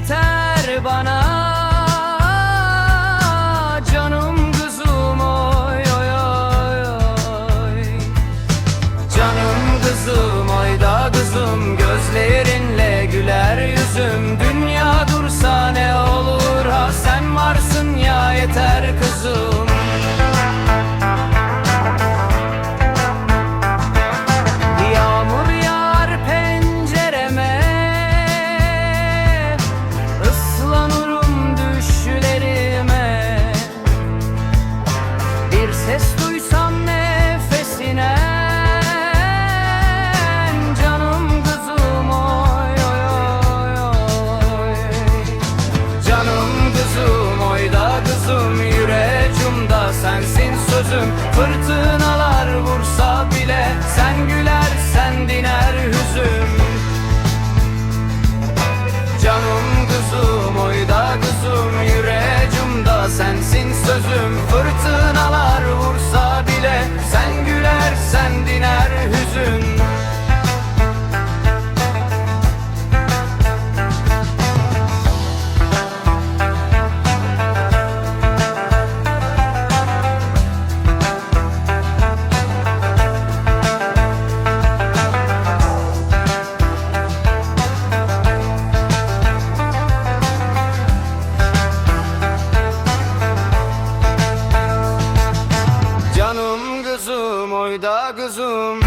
yeter bana. Canım kızım oy oy oy Canım kızım. fırtınalar vursa bile Sen gülersen diner. Yeter kızım